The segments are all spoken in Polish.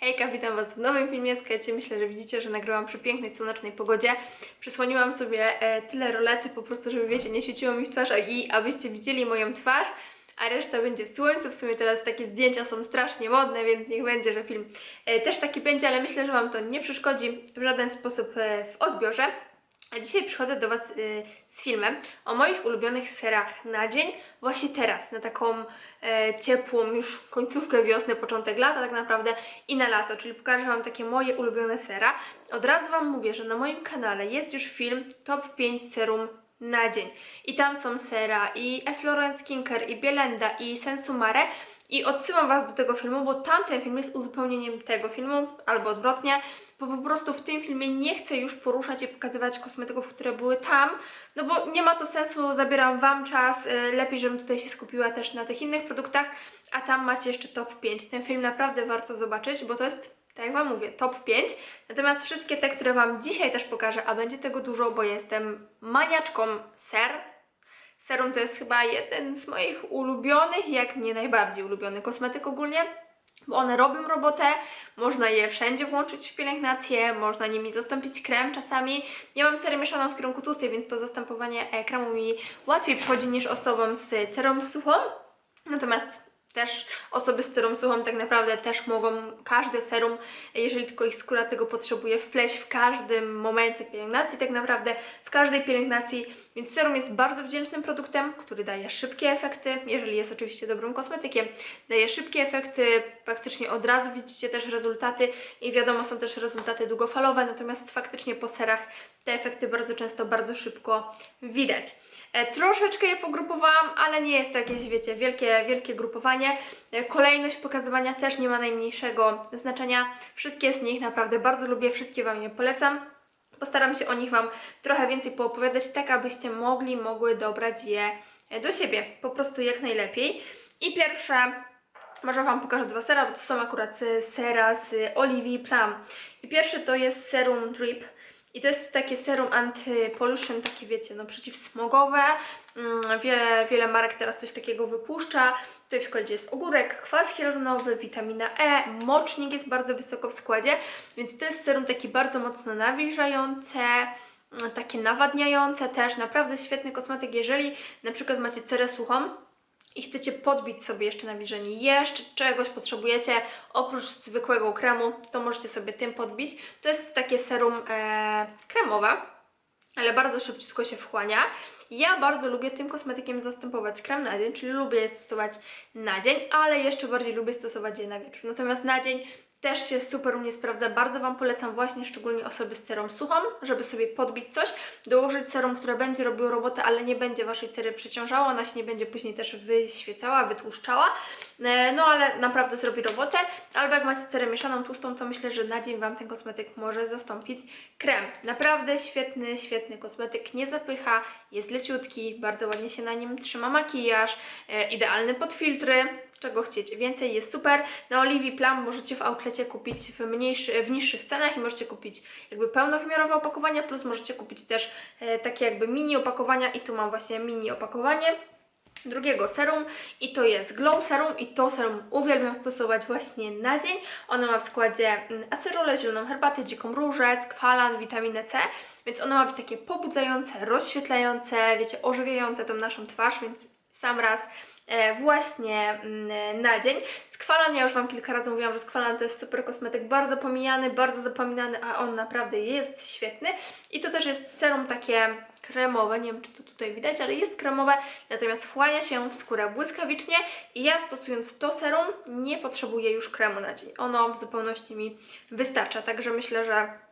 Hejka, witam Was w nowym filmie. Słuchajcie, myślę, że widzicie, że nagrałam przy pięknej, słonecznej pogodzie. Przysłoniłam sobie e, tyle rolety po prostu, żeby wiecie, nie świeciło mi w twarz i abyście widzieli moją twarz, a reszta będzie w słońcu. W sumie teraz takie zdjęcia są strasznie modne, więc niech będzie, że film e, też taki będzie, ale myślę, że Wam to nie przeszkodzi w żaden sposób e, w odbiorze. A dzisiaj przychodzę do Was y, z filmem o moich ulubionych serach na dzień, właśnie teraz, na taką e, ciepłą już końcówkę wiosny, początek lata tak naprawdę i na lato, czyli pokażę Wam takie moje ulubione sera. Od razu Wam mówię, że na moim kanale jest już film Top 5 serum na dzień i tam są sera i Efflorence Skincare, i Bielenda, i Sensumare i odsyłam Was do tego filmu, bo tamten film jest uzupełnieniem tego filmu, albo odwrotnie, bo po prostu w tym filmie nie chcę już poruszać i pokazywać kosmetyków, które były tam, no bo nie ma to sensu, zabieram Wam czas, y, lepiej, żebym tutaj się skupiła też na tych innych produktach, a tam macie jeszcze top 5. Ten film naprawdę warto zobaczyć, bo to jest, tak jak Wam mówię, top 5. Natomiast wszystkie te, które Wam dzisiaj też pokażę, a będzie tego dużo, bo jestem maniaczką ser, Serum to jest chyba jeden z moich ulubionych, jak nie najbardziej ulubiony kosmetyk ogólnie, bo one robią robotę, można je wszędzie włączyć w pielęgnację, można nimi zastąpić krem czasami. Ja mam cerę mieszaną w kierunku tłustej, więc to zastępowanie e, kremu mi łatwiej przychodzi niż osobom z cerą suchą. Natomiast też osoby z cerą suchą tak naprawdę też mogą każde serum, jeżeli tylko ich skóra tego potrzebuje, wpleść w każdym momencie pielęgnacji, tak naprawdę w każdej pielęgnacji. Więc serum jest bardzo wdzięcznym produktem, który daje szybkie efekty, jeżeli jest oczywiście dobrym kosmetykiem. Daje szybkie efekty, praktycznie od razu widzicie też rezultaty i wiadomo, są też rezultaty długofalowe, natomiast faktycznie po serach te efekty bardzo często, bardzo szybko widać. E, troszeczkę je pogrupowałam, ale nie jest to jakieś, wiecie, wielkie, wielkie grupowanie. E, kolejność pokazywania też nie ma najmniejszego znaczenia. Wszystkie z nich naprawdę bardzo lubię, wszystkie Wam je polecam. Postaram się o nich Wam trochę więcej poopowiadać, tak abyście mogli, mogły dobrać je e, do siebie, po prostu jak najlepiej. I pierwsze, może Wam pokażę dwa sera, bo to są akurat sera z Olivii Plum. I pierwszy to jest serum Drip. I to jest takie serum anti-pollution, takie wiecie, no przeciwsmogowe. Mm, Wiele, wiele marek teraz coś takiego wypuszcza. Tutaj w składzie jest ogórek, kwas hialuronowy, witamina E, mocznik jest bardzo wysoko w składzie, więc to jest serum taki bardzo mocno nawilżające, mm, takie nawadniające też, naprawdę świetny kosmetyk, jeżeli na przykład macie cerę suchą, i chcecie podbić sobie jeszcze nawilżenie, jeszcze czegoś potrzebujecie oprócz zwykłego kremu, to możecie sobie tym podbić. To jest takie serum e, kremowe, ale bardzo szybciutko się wchłania. Ja bardzo lubię tym kosmetykiem zastępować krem na dzień, czyli lubię je stosować na dzień, ale jeszcze bardziej lubię stosować je na wieczór. Natomiast na dzień też się super u mnie sprawdza. Bardzo Wam polecam właśnie szczególnie osoby z cerą suchą, żeby sobie podbić coś, dołożyć serum, które będzie robiło robotę, ale nie będzie Waszej cery przeciążała, ona się nie będzie później też wyświecała, wytłuszczała. E, No ale naprawdę zrobi robotę. Albo jak macie cerę mieszaną, tłustą, to myślę, że na dzień Wam ten kosmetyk może zastąpić krem. Naprawdę świetny, świetny kosmetyk, nie zapycha, jest leciutki, bardzo ładnie się na nim trzyma makijaż, e, idealny pod filtry, czego chcieć więcej, jest super. Na Olivii Plum możecie w outlecie kupić w, mniejszy, w niższych cenach i możecie kupić jakby pełnowymiarowe opakowania, plus możecie kupić też e, takie jakby mini opakowania i tu mam właśnie mini opakowanie drugiego serum i to jest Glow Serum i to serum uwielbiam stosować właśnie na dzień. Ono ma w składzie mm, acerolę, zieloną herbatę, dziką różę, skwalan, witaminę C, więc ono ma być takie pobudzające, rozświetlające, wiecie, ożywiające tą naszą twarz, więc w sam raz właśnie mm, na dzień. Skwalan, ja już Wam kilka razy mówiłam, że skwalan to jest super kosmetyk, bardzo pomijany, bardzo zapominany, a on naprawdę jest świetny. I to też jest serum takie kremowe, nie wiem czy to tutaj widać, ale jest kremowe, natomiast wchłania się w skórę błyskawicznie i ja stosując to serum nie potrzebuję już kremu na dzień. Ono w zupełności mi wystarcza, także myślę, że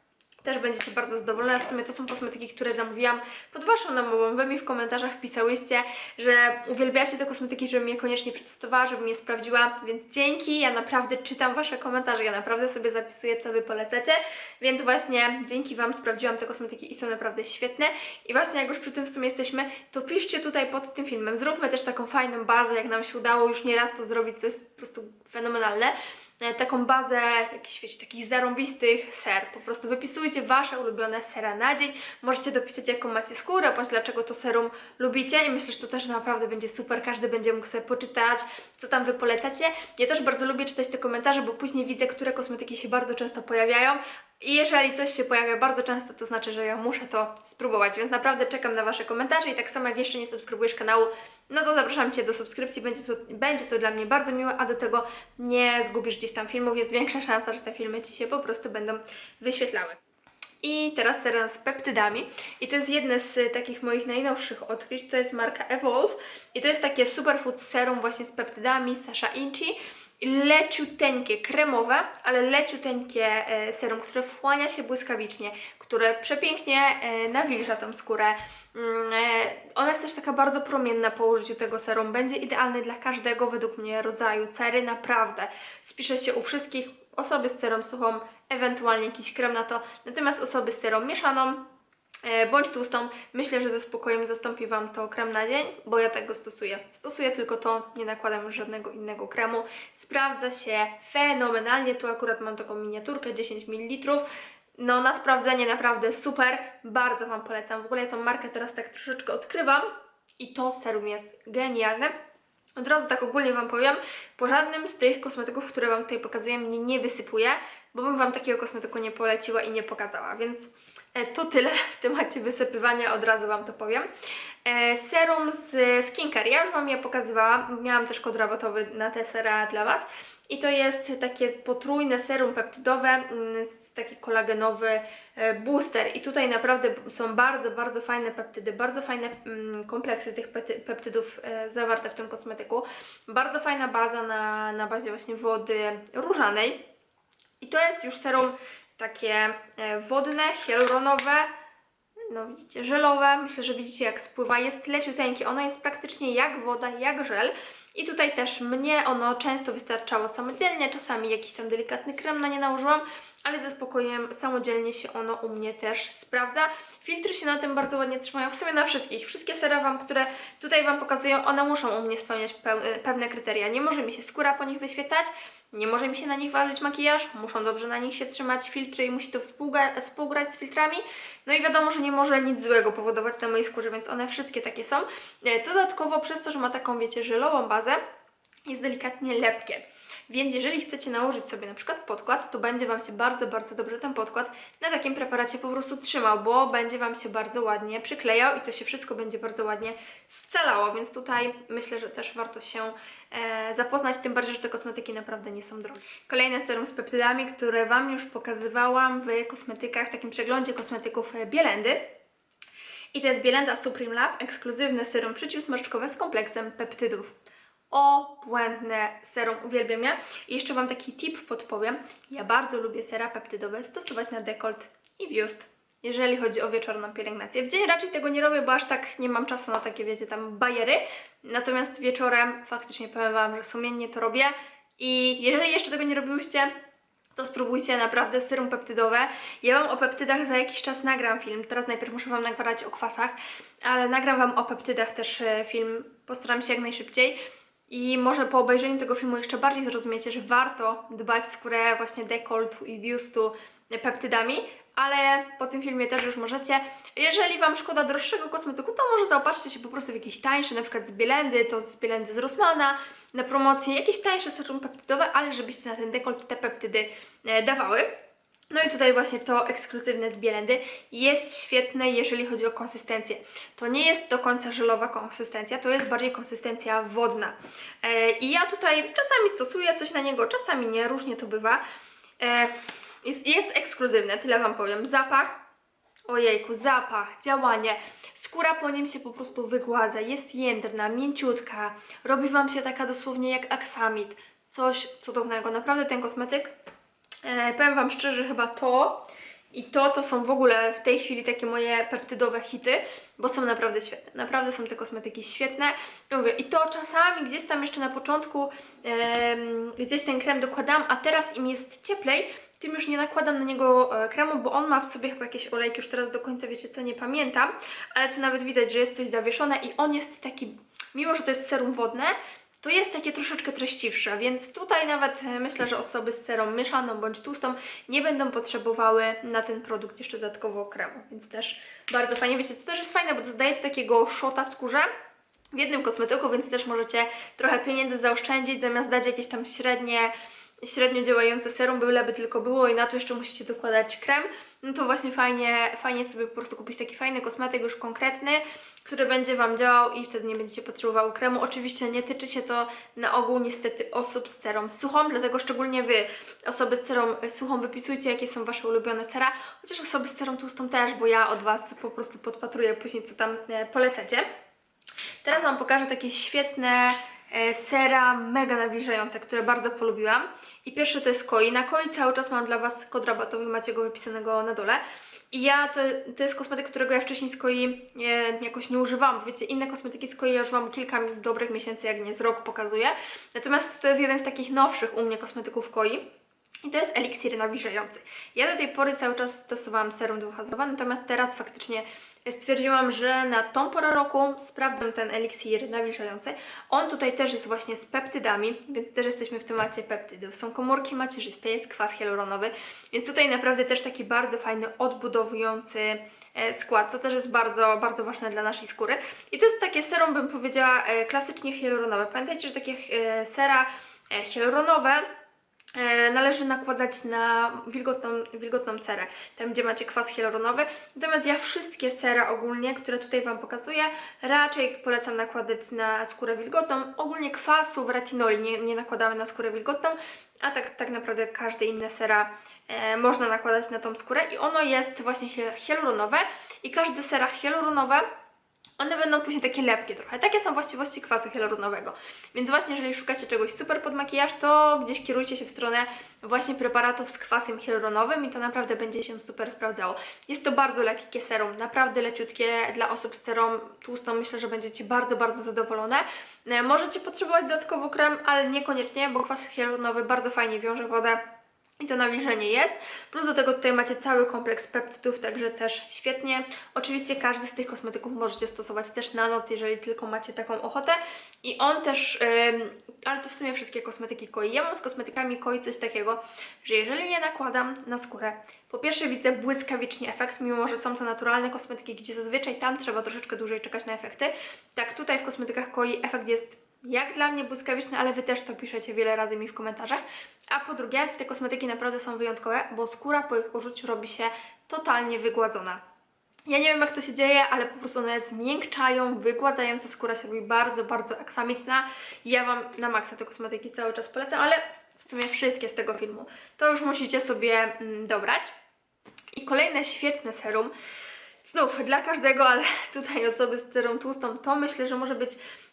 też będziecie bardzo zadowolone. W sumie to są kosmetyki, które zamówiłam pod Waszą namową. Wy mi w komentarzach pisałyście, że uwielbiacie te kosmetyki, żebym je koniecznie przetestowała, żebym je sprawdziła, więc dzięki. Ja naprawdę czytam Wasze komentarze, ja naprawdę sobie zapisuję, co Wy polecacie, więc właśnie dzięki Wam sprawdziłam te kosmetyki i są naprawdę świetne. I właśnie jak już przy tym w sumie jesteśmy, to piszcie tutaj pod tym filmem. Zróbmy też taką fajną bazę, jak nam się udało już nieraz to zrobić, co jest po prostu fenomenalne. E, taką bazę jakichś, wiecie, takich zarąbistych ser. Po prostu wypisujcie Wasze ulubione sera na dzień. Możecie dopisać, jaką macie skórę, bądź dlaczego to serum lubicie i myślę, że to też naprawdę będzie super. Każdy będzie mógł sobie poczytać, co tam Wy polecacie. Ja też bardzo lubię czytać te komentarze, bo później widzę, które kosmetyki się bardzo często pojawiają. I jeżeli coś się pojawia bardzo często, to znaczy, że ja muszę to spróbować, więc naprawdę czekam na Wasze komentarze i tak samo jak jeszcze nie subskrybujesz kanału, no to zapraszam Cię do subskrypcji, będzie to, będzie to dla mnie bardzo miłe, a do tego nie zgubisz gdzieś tam filmów, jest większa szansa, że te filmy Ci się po prostu będą wyświetlały. I teraz serum z peptydami. I to jest jedne z takich moich najnowszych odkryć. To jest marka Evolve. I to jest takie superfood serum właśnie z peptydami Sasha Inchi. Leciuteńkie, kremowe, ale leciuteńkie e, serum, które wchłania się błyskawicznie, które przepięknie e, nawilża tą skórę. Mm, e, Ona jest też taka bardzo promienna po użyciu tego serum. Będzie idealny dla każdego według mnie rodzaju cery, naprawdę. Spisze się u wszystkich osoby z cerą suchą, ewentualnie jakiś krem na to. Natomiast osoby z cerą mieszaną bądź tłustą, myślę, że ze spokojem zastąpi Wam to krem na dzień, bo ja tego stosuję. Stosuję tylko to, nie nakładam już żadnego innego kremu. Sprawdza się fenomenalnie. Tu akurat mam taką miniaturkę 10 ml. No na sprawdzenie naprawdę super, bardzo Wam polecam. W ogóle ja tą markę teraz tak troszeczkę odkrywam i to serum jest genialne. Od razu tak ogólnie Wam powiem, po żadnym z tych kosmetyków, które Wam tutaj pokazuję, mnie nie wysypuje, bo bym Wam takiego kosmetyku nie poleciła i nie pokazała, więc e, to tyle w temacie wysypywania, od razu Wam to powiem. E, Serum z Skincare, ja już Wam je pokazywałam, miałam też kod rabatowy na te sera dla Was i to jest takie potrójne serum peptydowe, mm, taki kolagenowy e, booster i tutaj naprawdę są bardzo, bardzo fajne peptydy, bardzo fajne mm, kompleksy tych peptydów e, zawarte w tym kosmetyku. Bardzo fajna baza na, na bazie właśnie wody różanej. I to jest już serum takie e, wodne, hialuronowe, no widzicie, żelowe. Myślę, że widzicie jak spływa. Jest leciuteńkie. Ono jest praktycznie jak woda, jak żel. I tutaj też mnie ono często wystarczało samodzielnie. Czasami jakiś tam delikatny krem na nie nałożyłam, ale ze spokojem samodzielnie się ono u mnie też sprawdza. Filtry się na tym bardzo ładnie trzymają, w sumie na wszystkich. Wszystkie sera, wam, które tutaj Wam pokazują, one muszą u mnie spełniać peł- pewne kryteria. Nie może mi się skóra po nich wyświecać, nie może mi się na nich ważyć makijaż, muszą dobrze na nich się trzymać filtry i musi to współgrać z filtrami. No i wiadomo, że nie może nic złego powodować na mojej skórze, więc one wszystkie takie są. E, Dodatkowo przez to, że ma taką, wiecie, żelową bazę, jest delikatnie lepkie. Więc jeżeli chcecie nałożyć sobie na przykład podkład, to będzie Wam się bardzo, bardzo dobrze ten podkład na takim preparacie po prostu trzymał, bo będzie Wam się bardzo ładnie przyklejał i to się wszystko będzie bardzo ładnie scalało, więc tutaj myślę, że też warto się e, zapoznać, tym bardziej, że te kosmetyki naprawdę nie są drogie. Kolejne serum z peptydami, które Wam już pokazywałam w kosmetykach, w takim przeglądzie kosmetyków e, Bielendy. I to jest Bielenda Supreme Lab, ekskluzywne serum przeciwsmarszczkowe z kompleksem peptydów. Obłędne serum, uwielbiam je. I jeszcze Wam taki tip podpowiem. Ja bardzo lubię sera peptydowe stosować na dekolt i biust, jeżeli chodzi o wieczorną pielęgnację. W dzień raczej tego nie robię, bo aż tak nie mam czasu na takie, wiecie, tam bajery. Natomiast wieczorem faktycznie powiem Wam, że sumiennie to robię. I jeżeli jeszcze tego nie robiłyście, to spróbujcie naprawdę serum peptydowe. Ja Wam o peptydach za jakiś czas nagram film. Teraz najpierw muszę Wam nagrać o kwasach, ale nagram Wam o peptydach też e, film. Postaram się jak najszybciej. I może po obejrzeniu tego filmu jeszcze bardziej zrozumiecie, że warto dbać skórę właśnie dekoltu i biustu peptydami, ale po tym filmie też już możecie. Jeżeli Wam szkoda droższego kosmetyku, to może zaopatrzcie się po prostu w jakiś tańszy, na przykład z Bielendy, to z Bielendy z Rossmana, na promocję, jakieś tańsze serum peptydowe, ale żebyście na ten dekolt te peptydy e, dawały. No i tutaj właśnie to ekskluzywne z Bielendy jest świetne, jeżeli chodzi o konsystencję. To nie jest do końca żelowa konsystencja, to jest bardziej konsystencja wodna. E, I ja tutaj czasami stosuję coś na niego, czasami nie, różnie to bywa. E, jest, jest ekskluzywne, tyle Wam powiem. Zapach, ojejku, zapach, działanie. Skóra po nim się po prostu wygładza, jest jędrna, mięciutka, robi Wam się taka dosłownie jak aksamit. Coś cudownego, naprawdę ten kosmetyk E, powiem Wam szczerze, chyba to i to to są w ogóle w tej chwili takie moje peptydowe hity, bo są naprawdę świetne. Naprawdę są te kosmetyki świetne. I mówię, i to czasami gdzieś tam jeszcze na początku em, gdzieś ten krem dokładam, a teraz im jest cieplej, tym już nie nakładam na niego e, kremu, bo on ma w sobie chyba jakieś olejki, już teraz do końca wiecie co, nie pamiętam, ale tu nawet widać, że jest coś zawieszone i on jest taki, mimo że to jest serum wodne, to jest takie troszeczkę treściwsze, więc tutaj nawet e, myślę, że osoby z cerą mieszaną bądź tłustą nie będą potrzebowały na ten produkt jeszcze dodatkowo kremu, więc też bardzo fajnie. Wiecie, co też jest fajne, bo dodajecie takiego szota skórze, w jednym kosmetyku, więc też możecie trochę pieniędzy zaoszczędzić, zamiast dać jakieś tam średnie, średnio działające serum, byleby tylko było i na to jeszcze musicie dokładać krem, no to właśnie fajnie, fajnie sobie po prostu kupić taki fajny kosmetyk już konkretny, który będzie Wam działał i wtedy nie będziecie potrzebowały kremu. Oczywiście nie tyczy się to na ogół niestety osób z cerą suchą, dlatego szczególnie Wy, osoby z cerą suchą, wypisujcie jakie są Wasze ulubione sera, chociaż osoby z cerą tłustą też, bo ja od Was po prostu podpatruję później co tam e, polecacie. Teraz Wam pokażę takie świetne sera, mega nawilżające, które bardzo polubiłam. I pierwsze to jest Koi. Na Koi cały czas mam dla Was kod rabatowy, macie go wypisanego na dole. I ja, to, to jest kosmetyk, którego ja wcześniej z Koi e, jakoś nie używałam. Wiecie, inne kosmetyki z Koi ja używam kilka dobrych miesięcy, jak nie z rok pokazuję. Natomiast to jest jeden z takich nowszych u mnie kosmetyków Koi. I to jest eliksir nawilżający. Ja do tej pory cały czas stosowałam serum dwufazowe, natomiast teraz faktycznie stwierdziłam, że na tą porę roku sprawdzam ten eliksir nawilżający. On tutaj też jest właśnie z peptydami, więc też jesteśmy w temacie peptydów. Są komórki macierzyste, jest kwas hialuronowy, więc tutaj naprawdę też taki bardzo fajny, odbudowujący e, skład, co też jest bardzo, bardzo ważne dla naszej skóry. I to jest takie serum, bym powiedziała, e, klasycznie hialuronowe. Pamiętajcie, że takie e, sera hialuronowe należy nakładać na wilgotną, wilgotną cerę, tam gdzie macie kwas hialuronowy. Natomiast ja wszystkie sera ogólnie, które tutaj Wam pokazuję, raczej polecam nakładać na skórę wilgotną. Ogólnie kwasu w retinoli nie, nie nakładamy na skórę wilgotną, a tak, tak naprawdę każde inne sera e, można nakładać na tą skórę i ono jest właśnie hialuronowe i każde sera hialuronowe one będą później takie lepkie trochę. Takie są właściwości kwasu hialuronowego. Więc właśnie jeżeli szukacie czegoś super pod makijaż, to gdzieś kierujcie się w stronę właśnie preparatów z kwasem hialuronowym i to naprawdę będzie się super sprawdzało. Jest to bardzo lekkie serum, naprawdę leciutkie dla osób z cerą tłustą. Myślę, że będziecie bardzo, bardzo zadowolone. E, Możecie potrzebować dodatkowo krem, ale niekoniecznie, bo kwas hialuronowy bardzo fajnie wiąże wodę i to nawilżenie jest. Plus do tego tutaj macie cały kompleks peptydów, także też świetnie. Oczywiście każdy z tych kosmetyków możecie stosować też na noc, jeżeli tylko macie taką ochotę. I on też, ale to w sumie wszystkie kosmetyki Koi. Ja mam z kosmetykami Koi coś takiego, że jeżeli je nakładam na skórę, po pierwsze widzę błyskawicznie efekt, mimo że są to naturalne kosmetyki, gdzie zazwyczaj tam trzeba troszeczkę dłużej czekać na efekty. Tak tutaj w kosmetykach Koi efekt jest jak dla mnie błyskawiczny, ale Wy też to piszecie wiele razy mi w komentarzach. A po drugie, te kosmetyki naprawdę są wyjątkowe, bo skóra po ich użyciu robi się totalnie wygładzona. Ja nie wiem jak to się dzieje, ale po prostu one zmiękczają, wygładzają, ta skóra się robi bardzo, bardzo aksamitna. Ja Wam na maksa te kosmetyki cały czas polecam, ale w sumie wszystkie z tego filmu. To już musicie sobie mm, dobrać. I kolejne świetne serum, znów dla każdego, ale tutaj osoby z cerą tłustą, to myślę, że może być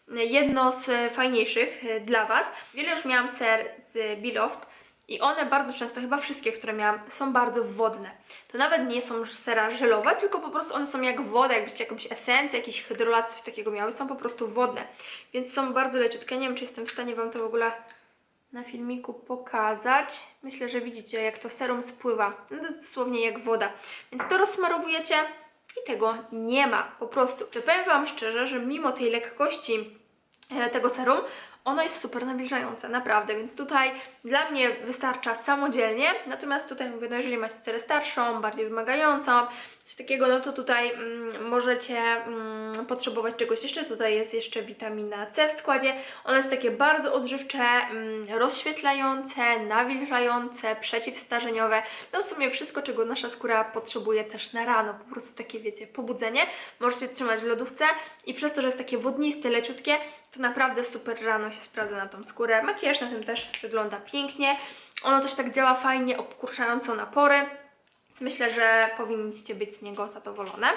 jedno z fajniejszych e, dla Was. Wiele już miałam ser z Biloft i one bardzo często, chyba wszystkie, które miałam, są bardzo wodne. To nawet nie są sera żelowe, tylko po prostu one są jak woda, jakbyście jakąś esencję, jakiś hydrolat, coś takiego miały, są po prostu wodne. Więc są bardzo leciutkie. Nie wiem, czy jestem w stanie Wam to w ogóle na filmiku pokazać. Myślę, że widzicie, jak to serum spływa. No dosłownie jak woda. Więc to rozsmarowujecie i tego nie ma, po prostu. Czy powiem Wam szczerze, że mimo tej lekkości e, tego serum, ono jest super nawilżające, naprawdę, więc tutaj dla mnie wystarcza samodzielnie, natomiast tutaj mówię, no jeżeli macie cerę starszą, bardziej wymagającą, coś takiego, no to tutaj mm, możecie mm, potrzebować czegoś jeszcze, tutaj jest jeszcze witamina C w składzie, ono jest takie bardzo odżywcze, mm, rozświetlające, nawilżające, przeciwstarzeniowe, no w sumie wszystko, czego nasza skóra potrzebuje też na rano, po prostu takie wiecie, pobudzenie, możecie trzymać w lodówce i przez to, że jest takie wodniste, leciutkie, to naprawdę super rano się sprawdza na tą skórę. Makijaż na tym też wygląda pięknie. Ono też tak działa fajnie, obkurczająco na pory. Więc myślę, że powinniście być z niego zadowolone.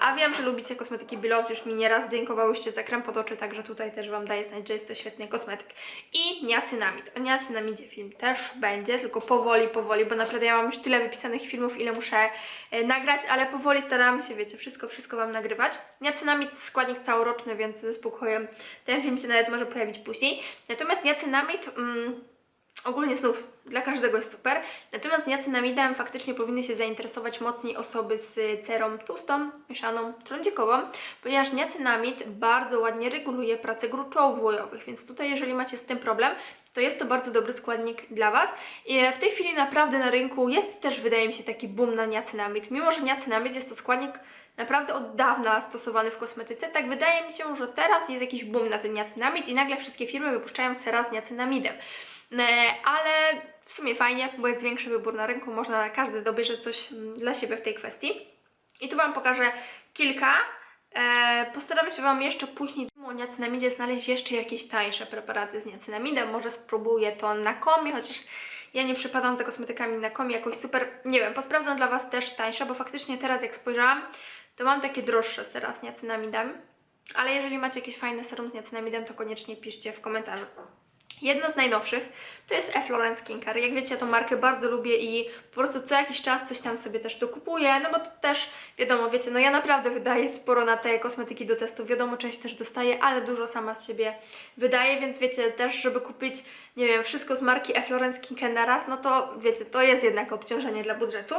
A wiem, że lubicie kosmetyki Beloved, już mi nieraz dziękowałyście za krem pod oczy, także tutaj też Wam daję znać, że jest to świetny kosmetyk. I niacynamid. O niacynamidzie film też będzie, tylko powoli, powoli, bo naprawdę ja mam już tyle wypisanych filmów, ile muszę e, nagrać, ale powoli starałam się, wiecie, wszystko, wszystko Wam nagrywać. Niacynamid składnik całoroczny, więc ze spokojem ten film się nawet może pojawić później. Natomiast niacynamid... Mm, ogólnie znów dla każdego jest super. Natomiast niacinamidem faktycznie powinny się zainteresować mocniej osoby z cerą tłustą, mieszaną, trądzikową, ponieważ niacinamid bardzo ładnie reguluje pracę gruczołów łojowych, więc tutaj jeżeli macie z tym problem, to jest to bardzo dobry składnik dla Was. I w tej chwili naprawdę na rynku jest też, wydaje mi się, taki boom na niacinamid. Mimo, że niacinamid jest to składnik naprawdę od dawna stosowany w kosmetyce, tak wydaje mi się, że teraz jest jakiś boom na ten niacinamid i nagle wszystkie firmy wypuszczają sera z niacinamidem. E, Ale w sumie fajnie, bo jest większy wybór na rynku, można każdy dobierze coś mm, dla siebie w tej kwestii. I tu Wam pokażę kilka. E, postaram się Wam jeszcze później o niacinamidzie znaleźć jeszcze jakieś tańsze preparaty z niacinamidem. Może spróbuję to na komie, chociaż ja nie przypadam za kosmetykami na komie jakoś super. Nie wiem, posprawdzam dla Was też tańsze, bo faktycznie teraz jak spojrzałam, to mam takie droższe sera z niacinamidem. Ale jeżeli macie jakieś fajne serum z niacinamidem, to koniecznie piszcie w komentarzu. Jedno z najnowszych to jest Efflorence Skincare. Jak wiecie, ja tą markę bardzo lubię i po prostu co jakiś czas coś tam sobie też dokupuję, no bo to też, wiadomo, wiecie, no ja naprawdę wydaję sporo na te kosmetyki do testu, wiadomo, część też dostaję, ale dużo sama z siebie wydaję, więc wiecie, też żeby kupić, nie wiem, wszystko z marki Efflorence Skincare na raz, no to wiecie, to jest jednak obciążenie dla budżetu.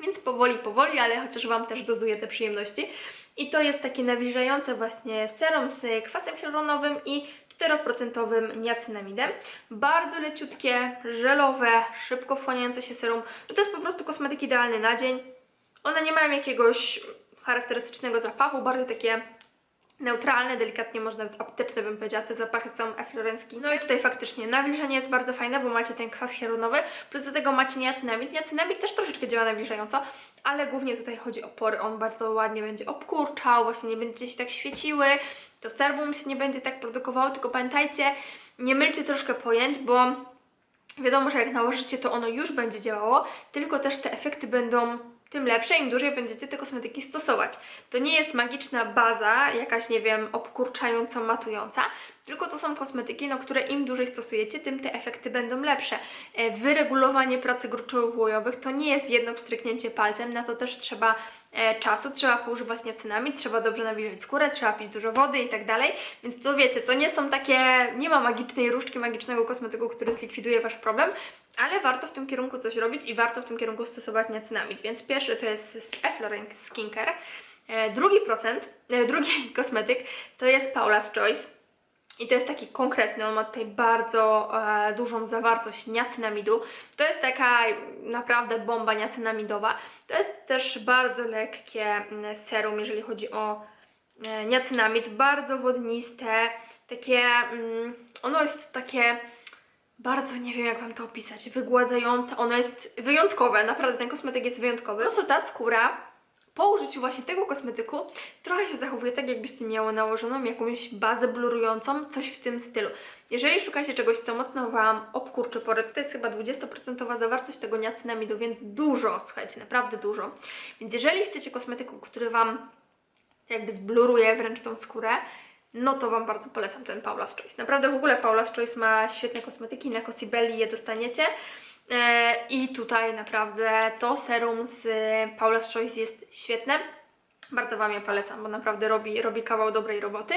Więc powoli, powoli, ale chociaż Wam też dozuję te przyjemności. I to jest takie nawilżające właśnie serum z kwasem hialuronowym i 4% niacinamidem. Bardzo leciutkie, żelowe, szybko wchłaniające się serum. To jest po prostu kosmetyk idealny na dzień. One nie mają jakiegoś charakterystycznego zapachu, bardziej takie neutralne, delikatnie można nawet apteczne bym powiedziała, te zapachy są eflorenckie. No i tutaj faktycznie nawilżenie jest bardzo fajne, bo macie ten kwas hialuronowy, plus do tego macie niacinamid. Niacinamid też troszeczkę działa nawilżająco, ale głównie tutaj chodzi o pory, on bardzo ładnie będzie obkurczał, właśnie nie będziecie się tak świeciły, to serbum się nie będzie tak produkowało, tylko pamiętajcie, nie mylcie troszkę pojęć, bo wiadomo, że jak nałożycie, to ono już będzie działało, tylko też te efekty będą tym lepsze, im dłużej będziecie te kosmetyki stosować. To nie jest magiczna baza, jakaś, nie wiem, obkurczająco matująca, tylko to są kosmetyki, no, które im dłużej stosujecie, tym te efekty będą lepsze. E, Wyregulowanie pracy gruczołów łojowych to nie jest jedno pstryknięcie palcem, na to też trzeba e, czasu, trzeba poużywać niacinamid, trzeba dobrze nawilżyć skórę, trzeba pić dużo wody i tak dalej, więc to wiecie, to nie są takie, nie ma magicznej różdżki, magicznego kosmetyku, który zlikwiduje Wasz problem, ale warto w tym kierunku coś robić i warto w tym kierunku stosować niacinamid, więc pierwszy to jest z Efflorence Skincare, e, drugi procent, e, drugi kosmetyk to jest Paula's Choice, i to jest taki konkretny, on ma tutaj bardzo e, dużą zawartość niacinamidu. To jest taka naprawdę bomba niacinamidowa. To jest też bardzo lekkie mm, serum, jeżeli chodzi o e, niacinamid. Bardzo wodniste, takie, mm, ono jest takie bardzo nie wiem jak Wam to opisać, wygładzające, ono jest wyjątkowe, naprawdę ten kosmetyk jest wyjątkowy. Po prostu ta skóra po użyciu właśnie tego kosmetyku trochę się zachowuje tak, jakbyście miało nałożoną jakąś bazę blurującą, coś w tym stylu. Jeżeli szukacie czegoś, co mocno Wam obkurczy porę, to jest chyba 20% zawartość tego niacinamidu, więc dużo, słuchajcie, naprawdę dużo. Więc jeżeli chcecie kosmetyku, który Wam jakby zbluruje wręcz tą skórę, no to Wam bardzo polecam ten Paula's Choice. Naprawdę w ogóle Paula's Choice ma świetne kosmetyki, na Cosibelli je dostaniecie. E, I tutaj naprawdę to serum z Paula's Choice jest świetne. Bardzo Wam je polecam, bo naprawdę robi, robi kawał dobrej roboty.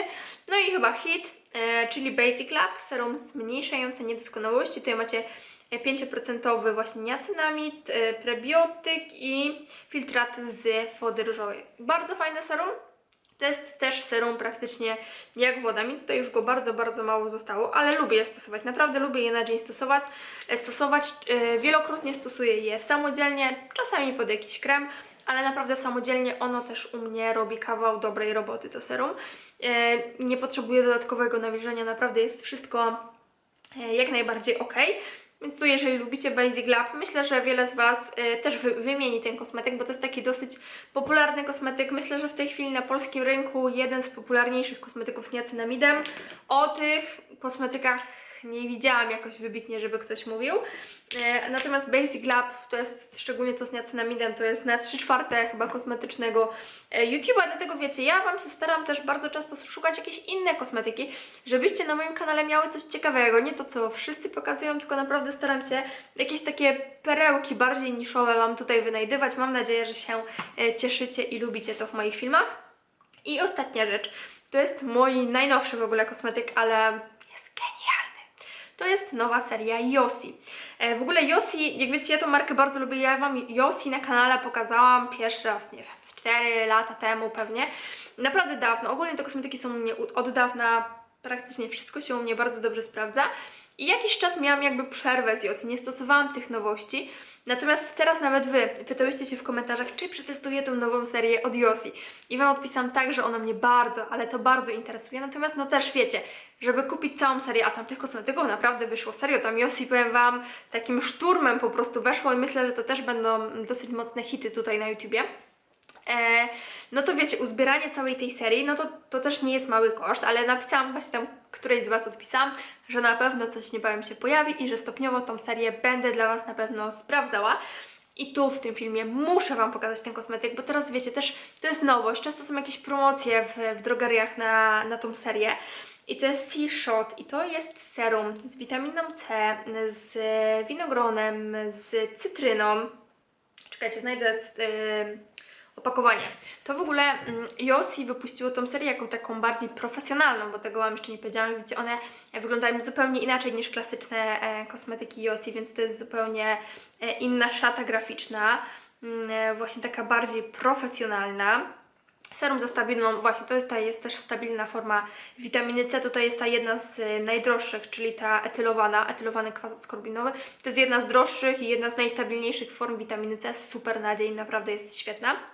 No i chyba hit, e, czyli Basic Lab, serum zmniejszające niedoskonałości. Tutaj macie 5% właśnie niacinamid, e, prebiotyk i filtrat z wody różowej. Bardzo fajne serum. To jest też serum praktycznie jak woda. Mi tutaj już go bardzo, bardzo mało zostało, ale lubię je stosować. Naprawdę lubię je na dzień stosować. e, stosować. e, Wielokrotnie stosuję je samodzielnie, czasami pod jakiś krem, ale naprawdę samodzielnie ono też u mnie robi kawał dobrej roboty, to serum. E, Nie potrzebuję dodatkowego nawilżenia, naprawdę jest wszystko jak najbardziej ok. Więc tu jeżeli lubicie Basic Lab, myślę, że wiele z Was e, też wy, wymieni ten kosmetyk, bo to jest taki dosyć popularny kosmetyk. Myślę, że w tej chwili na polskim rynku jeden z popularniejszych kosmetyków z niacinamidem. O tych kosmetykach nie widziałam jakoś wybitnie, żeby ktoś mówił. E, natomiast Basic Lab to jest, szczególnie to z niacinamidem, to jest na 3 czwarte chyba kosmetycznego e, YouTube'a, dlatego wiecie, ja Wam się staram też bardzo często szukać jakieś inne kosmetyki, żebyście na moim kanale miały coś ciekawego, nie to co wszyscy pokazują, tylko naprawdę staram się jakieś takie perełki bardziej niszowe Wam tutaj wynajdywać. Mam nadzieję, że się e, cieszycie i lubicie to w moich filmach. I ostatnia rzecz, to jest mój najnowszy w ogóle kosmetyk, ale jest genialny. To jest nowa seria Yossi. E, w ogóle Yossi, jak wiecie, ja tą markę bardzo lubię, ja Wam Yossi na kanale pokazałam pierwszy raz, nie wiem, z 4 lata temu pewnie. Naprawdę dawno, ogólnie te kosmetyki są u mnie od dawna, praktycznie wszystko się u mnie bardzo dobrze sprawdza. I jakiś czas miałam jakby przerwę z Yossi, nie stosowałam tych nowości. Natomiast teraz nawet Wy pytałyście się w komentarzach, czy przetestuję tą nową serię od Yossi. I Wam odpisałam tak, że ona mnie bardzo, ale to bardzo interesuje. Natomiast no też wiecie, żeby kupić całą serię, a tam tych kosmetyków naprawdę wyszło serio. Tam Yossi, powiem Wam, takim szturmem po prostu weszło i myślę, że to też będą dosyć mocne hity tutaj na YouTubie. E, no to wiecie, uzbieranie całej tej serii, no to, to też nie jest mały koszt, ale napisałam właśnie tam, którejś z Was odpisałam, że na pewno coś niebawem się pojawi i że stopniowo tą serię będę dla Was na pewno sprawdzała. I tu w tym filmie muszę Wam pokazać ten kosmetyk, bo teraz wiecie, też to jest nowość, często są jakieś promocje w, w drogeriach na, na tą serię. I to jest Sea Shot i to jest serum z witaminą C, z winogronem, z cytryną. Czekajcie, znajdę yy, opakowanie. To w ogóle mm, Yossi wypuściło tą serię jako taką bardziej profesjonalną, bo tego Wam jeszcze nie powiedziałam. Widzicie, one wyglądają zupełnie inaczej niż klasyczne e, kosmetyki Yossi, więc to jest zupełnie e, inna szata graficzna, mm, e, właśnie taka bardziej profesjonalna. Serum ze stabilną, właśnie to jest ta jest też stabilna forma witaminy C. Tutaj jest ta jedna z najdroższych, czyli ta etylowana, etylowany kwas skorbinowy. To jest jedna z droższych i jedna z najstabilniejszych form witaminy C. Super nadziei, naprawdę jest świetna.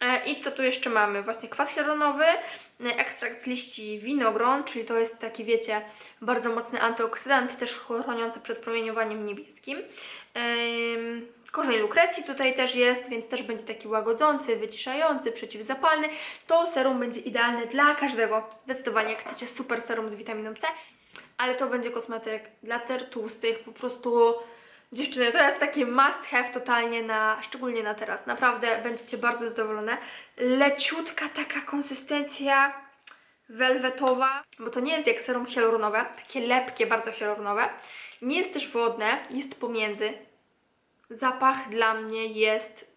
E, I co tu jeszcze mamy? Właśnie kwas hialuronowy, e, ekstrakt z liści winogron, czyli to jest taki, wiecie, bardzo mocny antyoksydant, też chroniący przed promieniowaniem niebieskim. Korzeń lukrecji tutaj też jest, więc też będzie taki łagodzący, wyciszający, przeciwzapalny. To serum będzie idealne dla każdego. Zdecydowanie, jak chcecie super serum z witaminą C, ale to będzie kosmetyk dla cer tłustych, po prostu dziewczyny, to jest taki must have totalnie na, szczególnie na teraz. Naprawdę będziecie bardzo zadowolone. Leciutka taka konsystencja welwetowa, bo to nie jest jak serum hialuronowe, takie lepkie, bardzo hialuronowe. Nie jest też wodne, jest pomiędzy. Zapach dla mnie jest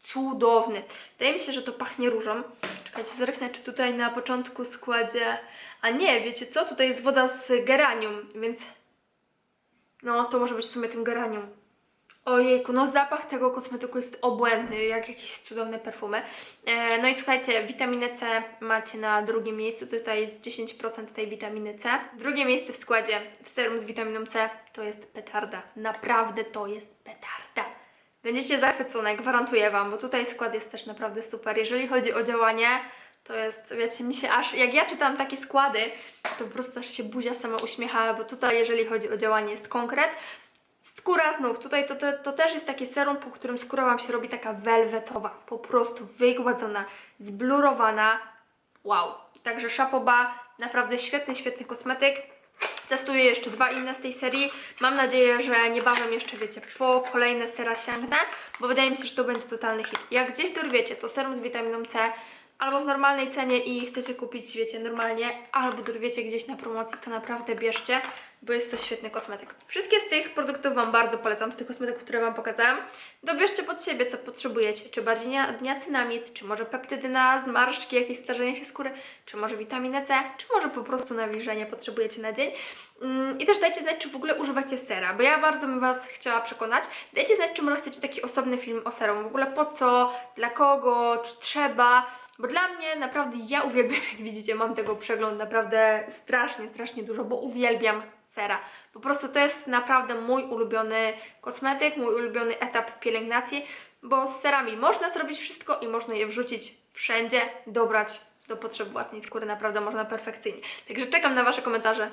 cudowny. Wydaje mi się, że to pachnie różą. Czekajcie, zerknę, czy tutaj na początku składzie... A nie, wiecie co? Tutaj jest woda z geranium, więc... No, to może być w sumie tym geranium. Ojejku, no zapach tego kosmetyku jest obłędny, jak jakieś cudowne perfumy. E, no i słuchajcie, witaminę C macie na drugim miejscu, to jest, to jest 10% tej witaminy C. Drugie miejsce w składzie w serum z witaminą C to jest petarda. Naprawdę to jest petarda. Będziecie zachwycone, gwarantuję Wam, bo tutaj skład jest też naprawdę super. Jeżeli chodzi o działanie, to jest, wiecie, mi się aż, jak ja czytam takie składy, to po prostu aż się buzia sama uśmiechała, bo tutaj jeżeli chodzi o działanie jest konkret. Skóra znów, tutaj to, to, to też jest takie serum, po którym skóra Wam się robi taka welwetowa, po prostu wygładzona, zblurowana. Wow. Także szapoba, naprawdę świetny, świetny kosmetyk. Testuję jeszcze dwa inne z tej serii. Mam nadzieję, że niebawem jeszcze, wiecie, po kolejne sera sięgnę, bo wydaje mi się, że to będzie totalny hit. Jak gdzieś dorwiecie to serum z witaminą C, albo w normalnej cenie i chcecie kupić, wiecie, normalnie, albo dorwiecie gdzieś na promocji, to naprawdę bierzcie, bo jest to świetny kosmetyk. Wszystkie z tych produktów Wam bardzo polecam, z tych kosmetyków, które Wam pokazałam. Dobierzcie pod siebie, co potrzebujecie, czy bardziej nia- niacynamid, czy może peptydy na zmarszczki, jakieś starzenie się skóry, czy może witaminę C, czy może po prostu nawilżenie potrzebujecie na dzień. Mm, I też dajcie znać, czy w ogóle używacie sera, bo ja bardzo bym Was chciała przekonać. Dajcie znać, czy może chcecie taki osobny film o serum, w ogóle po co, dla kogo, czy trzeba. Bo dla mnie naprawdę ja uwielbiam, jak widzicie, mam tego przegląd naprawdę strasznie, strasznie dużo, bo uwielbiam sera. Po prostu to jest naprawdę mój ulubiony kosmetyk, mój ulubiony etap pielęgnacji, bo z serami można zrobić wszystko i można je wrzucić wszędzie, dobrać do potrzeb własnej skóry, naprawdę można perfekcyjnie. Także czekam na Wasze komentarze